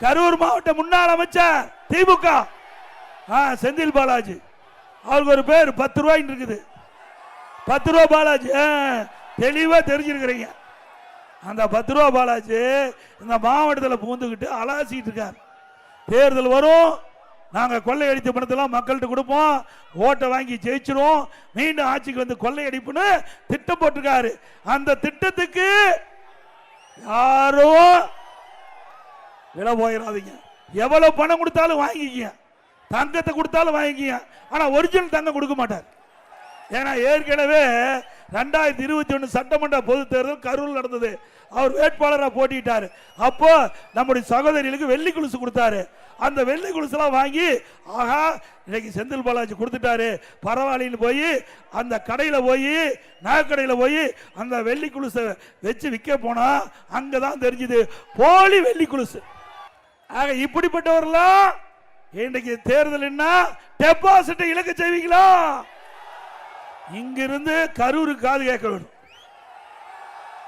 கரூர் மாவட்ட முன்னாள் அமைச்சர் திமுக. ஆ செந்தில் பாலாஜி. அவருக்கு ஒரு பேர் பத்து ரூபாய்ன்னு இருக்குது. பத்து ரூபா பாலாஜி ஆ, தெரிஞ்சிருக்கிறீங்க. அந்த பத்து ரூபா பாலாஜி இந்த மாவட்டத்தில் பூந்துக்கிட்டு அலாசிட்டு இருக்கார். தேர்தல் வரும் நாங்கள் கொள்ளையடித்த பணத்தெல்லாம் மக்கள்கிட்ட கொடுப்போம் ஓட்டை வாங்கி ஜெயிச்சிருவோம் மீண்டும் ஆட்சிக்கு வந்து கொள்ளையடிப்புன்னு திட்டம் போட்டிருக்காரு. அந்த திட்டத்துக்கு யாரும் விலை போயிடாதீங்க எவ்வளவு பணம் கொடுத்தாலும் வாங்கிக்கிங்க. தங்கத்தை கொடுத்தாலும் வாங்கிக்கிங்க. ஆனால் ஒரிஜினல் தங்கம் கொடுக்க மாட்டார். ஏன்னா ஏற்கனவே ரெண்டாயிரத்தி இருபத்தி ஒன்று சட்டமன்ற பொது தேர்தல் கரூர் நடந்தது. அவர் வேட்பாளராக போட்டிட்டார். அப்போ நம்முடைய சகோதரிகளுக்கு வெள்ளி குலுசு கொடுத்தாரு. அந்த வெள்ளி குலுசுலாம் வாங்கி ஆகா இன்னைக்கு செந்தில் பாலாஜி கொடுத்துட்டாரு. பரவாயில்லைன்னு போய் அந்த கடையில் போய் நகைக்கடையில் போய் அந்த வெள்ளி குலுசை வச்சு விற்க போனால் அங்கே தான் தெரிஞ்சுது. போலி வெள்ளி குலுசு. ஆக இப்படிப்பட்டவர்களாம் இன்றைக்கு தேர்தல்னா டெபாசிட்டை இழக்க செய்வீங்களா? இங்கிருந்து கரூருக்கு காது கேட்க வேணும்